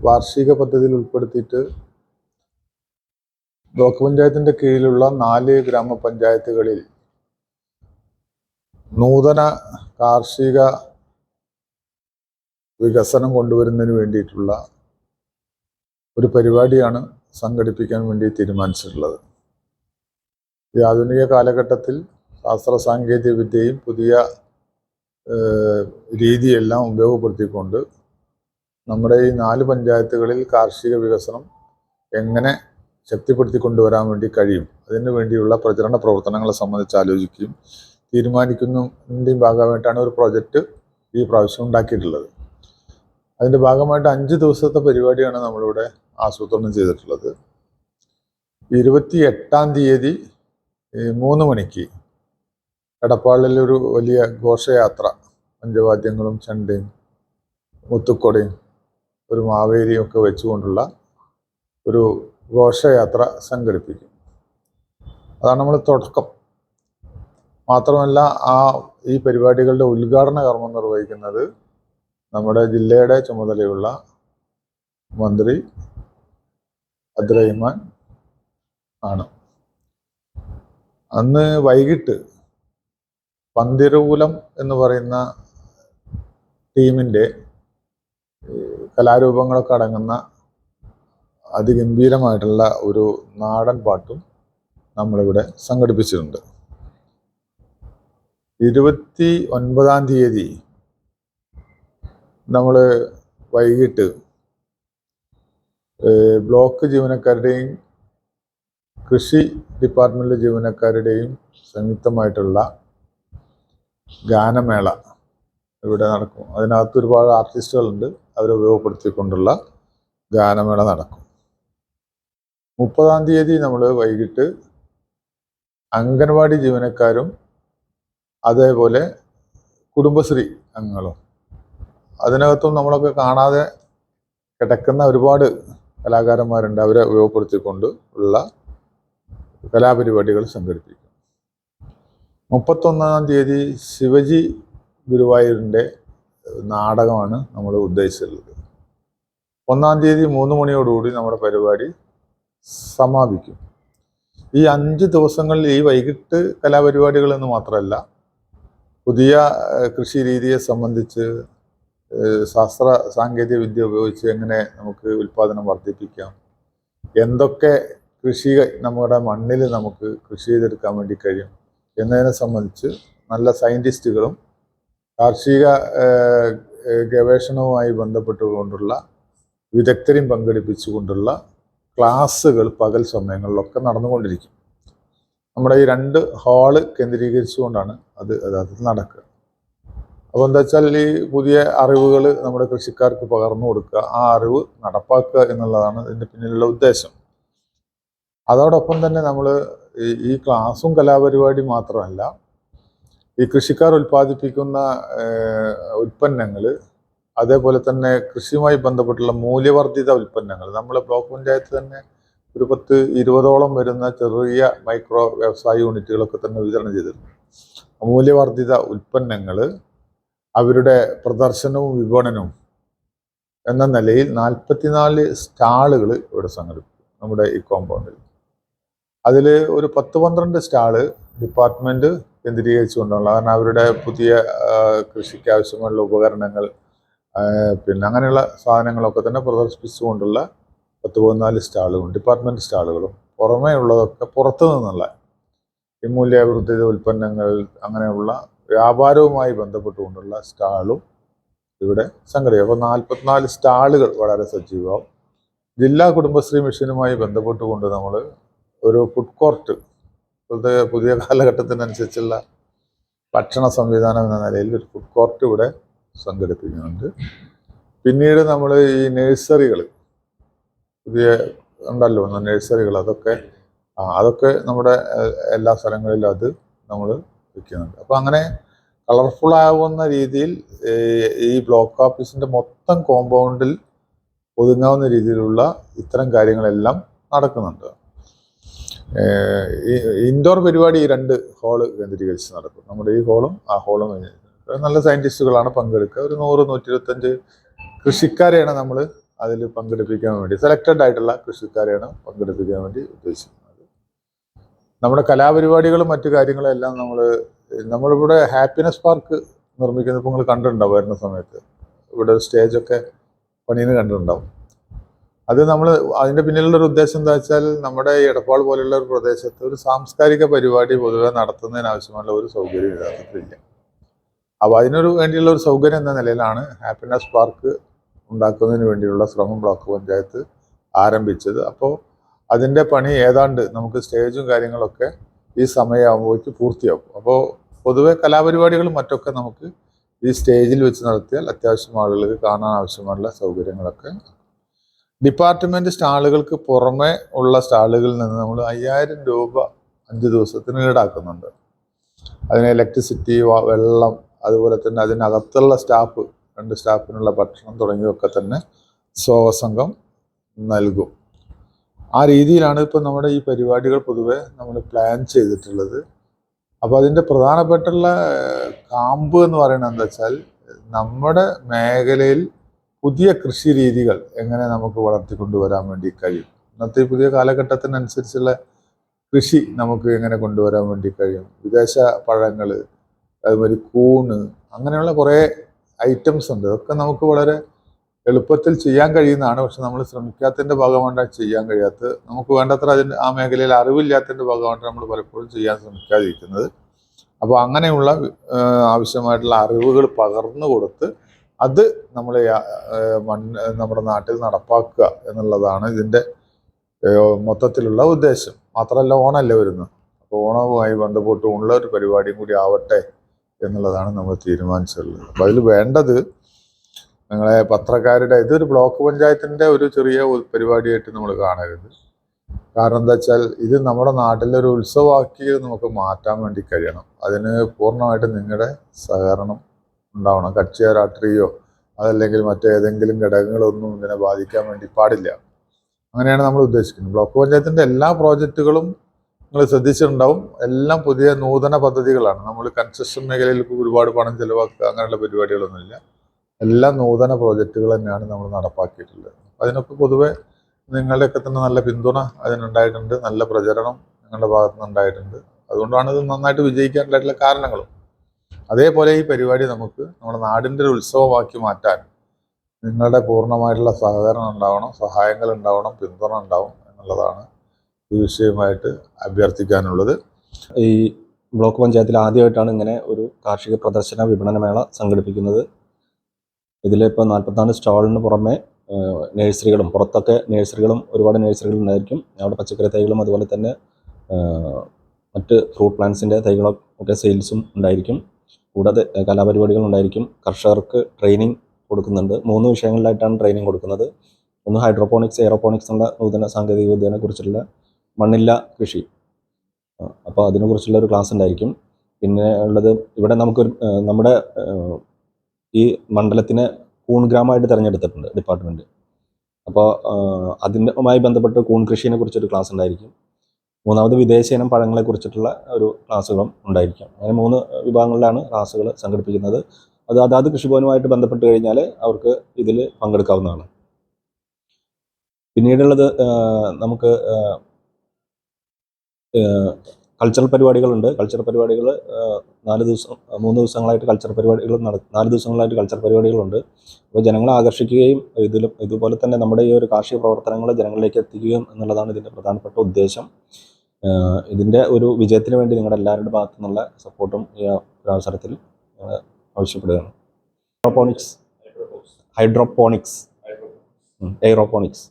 വാർഷിക പദ്ധതിയിൽ ഉൾപ്പെടുത്തിയിട്ട് ബ്ലോക്ക് പഞ്ചായത്തിന്റെ കീഴിലുള്ള നാല് ഗ്രാമപഞ്ചായത്തുകളിൽ നൂതന കാർഷിക വികസനം കൊണ്ടുവരുന്നതിന് വേണ്ടിയിട്ടുള്ള ഒരു പരിപാടിയാണ് സംഘടിപ്പിക്കാൻ വേണ്ടി തീരുമാനിച്ചിട്ടുള്ളത്. ഈ ആധുനിക കാലഘട്ടത്തിൽ ശാസ്ത്ര സാങ്കേതിക വിദ്യയും പുതിയ രീതിയെല്ലാം ഉപയോഗപ്പെടുത്തിക്കൊണ്ട് നമ്മുടെ ഈ നാല് പഞ്ചായത്തുകളിൽ കാർഷിക വികസനം എങ്ങനെ ശക്തിപ്പെടുത്തി കൊണ്ടുവരാൻ വേണ്ടി കഴിയും അതിനു വേണ്ടിയുള്ള പ്രചരണ പ്രവർത്തനങ്ങളെ സംബന്ധിച്ച് ആലോചിക്കുകയും തീരുമാനിക്കുന്നതിന്റെയും ഭാഗമായിട്ടാണ് ഒരു പ്രോജക്റ്റ് ഈ പ്രാവശ്യം ഉണ്ടാക്കിയിട്ടുള്ളത്. അതിന്റെ ഭാഗമായിട്ട് അഞ്ച് ദിവസത്തെ പരിപാടിയാണ് നമ്മളിവിടെ ആസൂത്രണം ചെയ്തിട്ടുള്ളത്. ഇരുപത്തി എട്ടാം തീയതി മൂന്ന് മണിക്ക് എടപ്പാളിലൊരു വലിയ ഘോഷയാത്ര പഞ്ചവാദ്യങ്ങളും ചെണ്ടയും മുത്തുക്കൊടയും ഒരു മാവേലിയും ഒക്കെ വെച്ചുകൊണ്ടുള്ള ഒരു ഘോഷയാത്ര സംഘടിപ്പിക്കും. അതാണ് നമ്മൾ തുടക്കം. മാത്രമല്ല ആ ഈ പരിപാടികളുടെ ഉദ്ഘാടന കർമ്മം നിർവഹിക്കുന്നത് നമ്മുടെ ജില്ലയുടെ ചുമതലയുള്ള മന്ത്രി അബ്ദുറഹിമാൻ ആണ്. അന്ന് വൈകിട്ട് പന്തിരൂലം എന്ന് പറയുന്ന ടീമിന്റെ കലാരൂപങ്ങളൊക്കെ അടങ്ങുന്ന അതിഗംഭീരമായിട്ടുള്ള ഒരു നാടൻ പാട്ടും നമ്മളിവിടെ സംഘടിപ്പിച്ചിട്ടുണ്ട്. ഇരുപത്തി ഒൻപതാം തീയതി നമ്മൾ വൈകിട്ട് ബ്ലോക്ക് ജീവനക്കാരുടെയും കൃഷി ഡിപ്പാർട്ട്മെന്റിലെ ജീവനക്കാരുടെയും സംയുക്തമായിട്ടുള്ള ഗാനമേള ഇവിടെ നടക്കും. അതിനകത്ത് ഒരുപാട് ആർട്ടിസ്റ്റുകളുണ്ട്. അവരെ ഉപയോഗപ്പെടുത്തിക്കൊണ്ടുള്ള ഗാനമേള നടക്കും. മുപ്പതാം തീയതി നമ്മൾ വൈകിട്ട് അംഗൻവാടി ജീവനക്കാരും അതേപോലെ കുടുംബശ്രീ അംഗങ്ങളും അതിനകത്തും നമ്മളൊക്കെ കാണാതെ കിടക്കുന്ന ഒരുപാട് കലാകാരന്മാരുണ്ട്. അവരെ ഉപയോഗപ്പെടുത്തിക്കൊണ്ട് ഉള്ള കലാപരിപാടികൾ സംഘടിപ്പിക്കും. മുപ്പത്തൊന്നാം തീയതി ശിവജി ഗുരുവായൂരിന്റെ നാടകമാണ് നമ്മൾ ഉദ്ദേശിച്ചിട്ടുള്ളത്. ഒന്നാം തീയതി മൂന്ന് മണിയോടുകൂടി നമ്മുടെ പരിപാടി സമാപിക്കും. ഈ അഞ്ച് ദിവസങ്ങളിൽ ഈ വൈകിട്ട് കലാപരിപാടികൾ എന്ന് മാത്രമല്ല പുതിയ കൃഷി രീതിയെ സംബന്ധിച്ച് ശാസ്ത്ര സാങ്കേതിക വിദ്യ ഉപയോഗിച്ച് എങ്ങനെ നമുക്ക് ഉൽപ്പാദനം വർദ്ധിപ്പിക്കാം എന്തൊക്കെ കൃഷി നമ്മുടെ മണ്ണിൽ നമുക്ക് കൃഷി ചെയ്തെടുക്കാൻ വേണ്ടി കഴിയും എന്നതിനെ സംബന്ധിച്ച് നല്ല സയന്റിസ്റ്റുകളും കാർഷിക ഗവേഷണവുമായി ബന്ധപ്പെട്ടുകൊണ്ടുള്ള വിദഗ്ധരെയും പങ്കെടുപ്പിച്ചുകൊണ്ടുള്ള ക്ലാസ്സുകൾ പകൽ സമയങ്ങളിലൊക്കെ നടന്നുകൊണ്ടിരിക്കും. നമ്മുടെ ഈ രണ്ട് ഹാൾ കേന്ദ്രീകരിച്ചുകൊണ്ടാണ് അത് അത് നടക്കുക. അപ്പോൾ എന്താ വെച്ചാൽ ഈ പുതിയ അറിവുകൾ നമ്മുടെ കൃഷിക്കാർക്ക് പകർന്നു കൊടുക്കുക ആ അറിവ് നടപ്പാക്കുക എന്നുള്ളതാണ് ഇതിന്റെ പിന്നിലുള്ള ഉദ്ദേശം. അതോടൊപ്പം തന്നെ നമ്മൾ ഈ ക്ലാസ്സും കലാപരിപാടി മാത്രമല്ല ഈ കൃഷിക്കാർ ഉൽപ്പാദിപ്പിക്കുന്ന ഉൽപ്പന്നങ്ങൾ അതേപോലെ തന്നെ കൃഷിയുമായി ബന്ധപ്പെട്ടുള്ള മൂല്യവർദ്ധിത ഉൽപ്പന്നങ്ങൾ. നമ്മളെ ബ്ലോക്ക് പഞ്ചായത്ത് തന്നെ ഒരു പത്ത് ഇരുപതോളം വരുന്ന ചെറിയ മൈക്രോ വ്യവസായ യൂണിറ്റുകളൊക്കെ തന്നെ വിതരണം ചെയ്തിരുന്നു മൂല്യവർദ്ധിത ഉൽപ്പന്നങ്ങൾ അവരുടെ പ്രദർശനവും വിപണനവും എന്ന നിലയിൽ നാൽപ്പത്തിനാല് സ്റ്റാളുകൾ ഇവിടെ സംഘടിപ്പിക്കും നമ്മുടെ ഈ കോമ്പൗണ്ടിൽ. അതിൽ ഒരു പത്ത് പന്ത്രണ്ട് സ്റ്റാൾ ഡിപ്പാർട്ട്മെന്റ് കേന്ദ്രീകരിച്ചുകൊണ്ടുള്ള കാരണം അവരുടെ പുതിയ കൃഷിക്കാവശ്യമുള്ള ഉപകരണങ്ങൾ പിന്നെ അങ്ങനെയുള്ള സാധനങ്ങളൊക്കെ തന്നെ പ്രദർശിപ്പിച്ചുകൊണ്ടുള്ള പത്ത് പതിനാല് സ്റ്റാളുകളും ഡിപ്പാർട്ട്മെന്റ് സ്റ്റാളുകളും പുറമേ ഉള്ളതൊക്കെ പുറത്തു നിന്നുള്ള ഈ മൂല്യവർദ്ധിത ഉൽപ്പന്നങ്ങൾ അങ്ങനെയുള്ള വ്യാപാരവുമായി ബന്ധപ്പെട്ടുകൊണ്ടുള്ള സ്റ്റാളും ഇവിടെ സംഘടിപ്പിക്കും അപ്പോൾ നാൽപ്പത്തിനാല് സ്റ്റാളുകൾ വളരെ സജീവമാവും ജില്ലാ കുടുംബശ്രീ മിഷനുമായി ബന്ധപ്പെട്ടുകൊണ്ട് നമ്മൾ ഒരു ഫുഡ് കോർട്ട് ഇപ്പോഴത്തെ പുതിയ കാലഘട്ടത്തിനനുസരിച്ചുള്ള ഭക്ഷണ സംവിധാനം എന്ന നിലയിൽ ഒരു ഫുഡ് കോർട്ട് ഇവിടെ സംഘടിപ്പിക്കുന്നുണ്ട്. പിന്നീട് നമ്മൾ ഈ നഴ്സറികൾ പുതിയ ഉണ്ടല്ലോ നഴ്സറികൾ അതൊക്കെ അതൊക്കെ നമ്മുടെ എല്ലാ സ്ഥലങ്ങളിലും അത് നമ്മൾ വയ്ക്കുന്നുണ്ട് അപ്പോൾ അങ്ങനെ കളർഫുൾ ആവുന്ന രീതിയിൽ ഈ ബ്ലോക്ക് ഓഫീസിന്റെ മൊത്തം കോമ്പൗണ്ടിൽ ഒതുങ്ങാവുന്ന രീതിയിലുള്ള ഇത്തരം കാര്യങ്ങളെല്ലാം നടക്കുന്നുണ്ട്. ഇൻഡോർ പരിപാടി ഈ രണ്ട് ഹാൾ കേന്ദ്രീകരിച്ച് നടക്കും. നമ്മുടെ ഈ ഹാളും ആ ഹാളും നല്ല സയന്റിസ്റ്റുകളാണ് പങ്കെടുക്കുക. ഒരു നൂറ് നൂറ്റി ഇരുപത്തഞ്ച് കൃഷിക്കാരെയാണ് നമ്മൾ അതിൽ പങ്കെടുപ്പിക്കാൻ വേണ്ടി സെലക്റ്റഡ് ആയിട്ടുള്ള കൃഷിക്കാരെയാണ് പങ്കെടുപ്പിക്കാൻ വേണ്ടി ഉദ്ദേശിക്കുന്നത്. നമ്മുടെ കലാപരിപാടികളും മറ്റു കാര്യങ്ങളും എല്ലാം നമ്മൾ നമ്മളിവിടെ ഹാപ്പിനെസ് പാർക്ക് നിർമ്മിക്കുന്നത് ഇപ്പോൾ നിങ്ങൾ കണ്ടിട്ടുണ്ടാവും വരുന്ന സമയത്ത്. ഇവിടെ സ്റ്റേജൊക്കെ പണിയിൽ കണ്ടിട്ടുണ്ടാവും. അത് നമ്മൾ അതിന്റെ പിന്നിലുള്ള ഒരു ഉദ്ദേശം എന്താ വെച്ചാൽ നമ്മുടെ എടപ്പാൾ പോലെയുള്ള ഒരു പ്രദേശത്ത് ഒരു സാംസ്കാരിക പരിപാടി പൊതുവെ നടത്തുന്നതിന് ആവശ്യമുള്ള ഒരു സൗകര്യം യഥാർത്ഥത്തിലില്ല അപ്പോൾ അതിനൊരു വേണ്ടിയുള്ള ഒരു സൗകര്യം എന്ന നിലയിലാണ് ഹാപ്പിനെസ് പാർക്ക് ഉണ്ടാക്കുന്നതിന് വേണ്ടിയുള്ള ശ്രമം ബ്ലോക്ക് പഞ്ചായത്ത് ആരംഭിച്ചത്. അപ്പോൾ അതിന്റെ പണി ഏതാണ്ട് നമുക്ക് സ്റ്റേജും കാര്യങ്ങളൊക്കെ ഈ സമയമാകുമ്പോഴേക്ക് പൂർത്തിയാകും അപ്പോൾ പൊതുവെ കലാപരിപാടികളും മറ്റൊക്കെ നമുക്ക് ഈ സ്റ്റേജിൽ വെച്ച് നടത്തിയാൽ അത്യാവശ്യം ആളുകൾക്ക് കാണാൻ ആവശ്യമുള്ള സൗകര്യങ്ങളൊക്കെ ഡിപ്പാർട്ട്മെന്റ് സ്റ്റാളുകൾക്ക് പുറമെ ഉള്ള സ്റ്റാളുകളിൽ നിന്ന് നമ്മൾ അയ്യായിരം രൂപ അഞ്ച് ദിവസത്തിന് ഈടാക്കുന്നുണ്ട്. അതിന് ഇലക്ട്രിസിറ്റി വെള്ളം അതുപോലെ തന്നെ അതിനകത്തുള്ള സ്റ്റാഫ് രണ്ട് സ്റ്റാഫിനുള്ള ഭക്ഷണം തുടങ്ങിയൊക്കെ തന്നെ സ്വസംഘം നൽകും. ആ രീതിയിലാണ് ഇപ്പോൾ നമ്മുടെ ഈ പരിപാടികൾ പൊതുവെ നമ്മൾ പ്ലാൻ ചെയ്തിട്ടുള്ളത്. അപ്പോൾ അതിന്റെ പ്രധാനപ്പെട്ടുള്ള കാമ്പ് എന്ന് പറയുന്നത് എന്താ വെച്ചാൽ നമ്മുടെ മേഖലയിൽ പുതിയ കൃഷി രീതികൾ എങ്ങനെ നമുക്ക് വളർത്തിക്കൊണ്ടുവരാൻ വേണ്ടി കഴിയും? ഇന്നത്തെ പുതിയ കാലഘട്ടത്തിനനുസരിച്ചുള്ള കൃഷി നമുക്ക് എങ്ങനെ കൊണ്ടുവരാൻ വേണ്ടി കഴിയും? വിദേശ പഴങ്ങൾ അതുമാതിരി കൂണ് അങ്ങനെയുള്ള കുറേ ഐറ്റംസ് ഉണ്ട്. അതൊക്കെ നമുക്ക് വളരെ എളുപ്പത്തിൽ ചെയ്യാൻ കഴിയുന്നതാണ്. പക്ഷെ നമ്മൾ ശ്രമിക്കാത്തതിന്റെ ഭാഗമായിട്ടാണ് ചെയ്യാൻ കഴിയാത്തത്. നമുക്ക് വേണ്ടത്ര അതിന്റെ ആ മേഖലയിൽ അറിവില്ലാത്തതിന്റെ ഭാഗമായിട്ട് നമ്മൾ പലപ്പോഴും ചെയ്യാൻ ശ്രമിക്കാതിരിക്കുന്നത്. അപ്പോൾ അങ്ങനെയുള്ള ആവശ്യമായിട്ടുള്ള അറിവുകൾ പകർന്നു കൊടുത്ത് അത് നമ്മൾ മണ്ണ് നമ്മുടെ നാട്ടിൽ നടപ്പാക്കുക എന്നുള്ളതാണ് ഇതിന്റെ മൊത്തത്തിലുള്ള ഉദ്ദേശം. മാത്രമല്ല ഓണമല്ലേ വരുന്നത്. അപ്പോൾ ഓണവുമായി ബന്ധപ്പെട്ട് ഉള്ള ഒരു പരിപാടിയും കൂടി ആവട്ടെ എന്നുള്ളതാണ് നമ്മൾ തീരുമാനിച്ചിട്ടുള്ളത്. അപ്പോൾ അതിൽ വേണ്ടത് നിങ്ങളെ പത്രക്കാരുടെ ഇതൊരു ബ്ലോക്ക് പഞ്ചായത്തിന്റെ ഒരു ചെറിയ പരിപാടിയായിട്ട് നമ്മൾ കാണരുത്. കാരണം എന്താ വെച്ചാൽ ഇത് നമ്മുടെ നാട്ടിലൊരു ഉത്സവമാക്കി നമുക്ക് മാറ്റാൻ വേണ്ടി കഴിയണം. അതിന് പൂർണമായിട്ട് നിങ്ങളുടെ സഹകരണം ഉണ്ടാവണം. കക്ഷിയോ രാഷ്ട്രീയോ അതല്ലെങ്കിൽ മറ്റേതെങ്കിലും ഘടകങ്ങളൊന്നും ഇതിനെ ബാധിക്കാൻ വേണ്ടി പാടില്ല. അങ്ങനെയാണ് നമ്മൾ ഉദ്ദേശിക്കുന്നത്. ബ്ലോക്ക് പഞ്ചായത്തിന്റെ എല്ലാ പ്രോജക്റ്റുകളും നിങ്ങൾ ശ്രദ്ധിച്ചിട്ടുണ്ടാവും. എല്ലാം പുതിയ നൂതന പദ്ധതികളാണ്. നമ്മൾ കൺസ്ട്രക്ഷൻ മേഖലയിൽ ഒരുപാട് പണം ചിലവാക്കുക അങ്ങനെയുള്ള പരിപാടികളൊന്നുമില്ല. എല്ലാ നൂതന പ്രോജക്റ്റുകൾ തന്നെയാണ് നമ്മൾ നടപ്പാക്കിയിട്ടുള്ളത്. അതിനൊക്കെ പൊതുവെ നിങ്ങളുടെയൊക്കെ തന്നെ നല്ല പിന്തുണ അതിനുണ്ടായിട്ടുണ്ട്. നല്ല പ്രചരണം നിങ്ങളുടെ ഭാഗത്തു നിന്ന് ഉണ്ടായിട്ടുണ്ട് അതുകൊണ്ടാണ് ഇത് നന്നായിട്ട് വിജയിക്കാനുള്ള കാരണങ്ങളും. അതേപോലെ ഈ പരിപാടി നമുക്ക് നമ്മുടെ നാടിന്റെ ഒരു ഉത്സവമാക്കി മാറ്റാൻ നിങ്ങളുടെ പൂർണമായിട്ടുള്ള സഹകരണം ഉണ്ടാവണം സഹായങ്ങൾ ഉണ്ടാവണം പിന്തുണ ഉണ്ടാവും എന്നുള്ളതാണ് ഈ വിഷയമായിട്ട് അഭ്യർത്ഥിക്കാനുള്ളത്. ഈ ബ്ലോക്ക് പഞ്ചായത്തിൽ ആദ്യമായിട്ടാണ് ഇങ്ങനെ ഒരു കാർഷിക പ്രദർശന വിപണനമേള സംഘടിപ്പിക്കുന്നത്. ഇതിലിപ്പോൾ നാൽപ്പത്തിനാല് സ്റ്റാളിന് പുറമെ നേഴ്സറികളും നഴ്സറികളും പുറത്തൊക്കെ നഴ്സറികളും ഒരുപാട് നഴ്സറികൾ ഉണ്ടായിരിക്കും. അവിടെ പച്ചക്കറി തൈകളും അതുപോലെ തന്നെ മറ്റ് ഫ്രൂട്ട് പ്ലാന്റ്സിന്റെ തൈകളും ഒക്കെ സെയിൽസും ഉണ്ടായിരിക്കും. കൂടാതെ കലാപരിപാടികൾ ഉണ്ടായിരിക്കും. കർഷകർക്ക് ട്രെയിനിങ് കൊടുക്കുന്നുണ്ട്. മൂന്ന് വിഷയങ്ങളിലായിട്ടാണ് ട്രെയിനിങ് കൊടുക്കുന്നത്. ഒന്ന് ഹൈഡ്രോപോണിക്സ് എയറോപോണിക്സ് എന്ന നൂതന സാങ്കേതിക വിദ്യനെ കുറിച്ചുള്ള മണ്ണില്ല കൃഷി. അപ്പോൾ അതിനെക്കുറിച്ചുള്ള ഒരു ക്ലാസ് ഉണ്ടായിരിക്കും. പിന്നെ ഉള്ളത് ഇവിടെ നമുക്കൊരു നമ്മുടെ ഈ മണ്ഡലത്തിനെ കൂൺ ഗ്രാമമായിട്ട് തിരഞ്ഞെടുത്തിട്ടുണ്ട് ഡിപ്പാർട്ട്മെന്റ് അപ്പോൾ അതിനുമായി ബന്ധപ്പെട്ട് കൂൺ കൃഷിയെ കുറിച്ചൊരു ക്ലാസ് ഉണ്ടായിരിക്കും. മൂന്നാമത് വിദേശ ഇനം പഴങ്ങളെ കുറിച്ചിട്ടുള്ള ഒരു ക്ലാസ്സുകളും ഉണ്ടായിരിക്കാം. അങ്ങനെ മൂന്ന് വിഭാഗങ്ങളിലാണ് ക്ലാസ്സുകൾ സംഘടിപ്പിക്കുന്നത്. അത് അതാത് കൃഷിഭവനുമായിട്ട് ബന്ധപ്പെട്ട് കഴിഞ്ഞാൽ അവർക്ക് ഇതിൽ പങ്കെടുക്കാവുന്നതാണ്. പിന്നീടുള്ളത് നമുക്ക് കൾച്ചറൽ പരിപാടികളുണ്ട്. കൾച്ചറൽ പരിപാടികൾ നാല് ദിവസം മൂന്ന് ദിവസങ്ങളായിട്ട് കൾച്ചറൽ പരിപാടികൾ നട നാല് ദിവസങ്ങളായിട്ട് കൾച്ചറൽ പരിപാടികളുണ്ട്. അപ്പോൾ ജനങ്ങളെ ആകർഷിക്കുകയും ഇതിലും ഇതുപോലെ തന്നെ നമ്മുടെ ഈ ഒരു കാർഷിക പ്രവർത്തനങ്ങൾ ജനങ്ങളിലേക്ക് എത്തിക്കുകയും എന്നുള്ളതാണ് ഇതിന്റെ പ്രധാനപ്പെട്ട ഉദ്ദേശം. ഇതിന്റെ ഒരു വിജയത്തിന് വേണ്ടി നിങ്ങളുടെ എല്ലാവരുടെ ഭാഗത്തു നിന്നുള്ള സപ്പോർട്ടും ഈ അവസരത്തിൽ ആവശ്യപ്പെടുകയാണ്. Hydroponics hydroponics aeroponics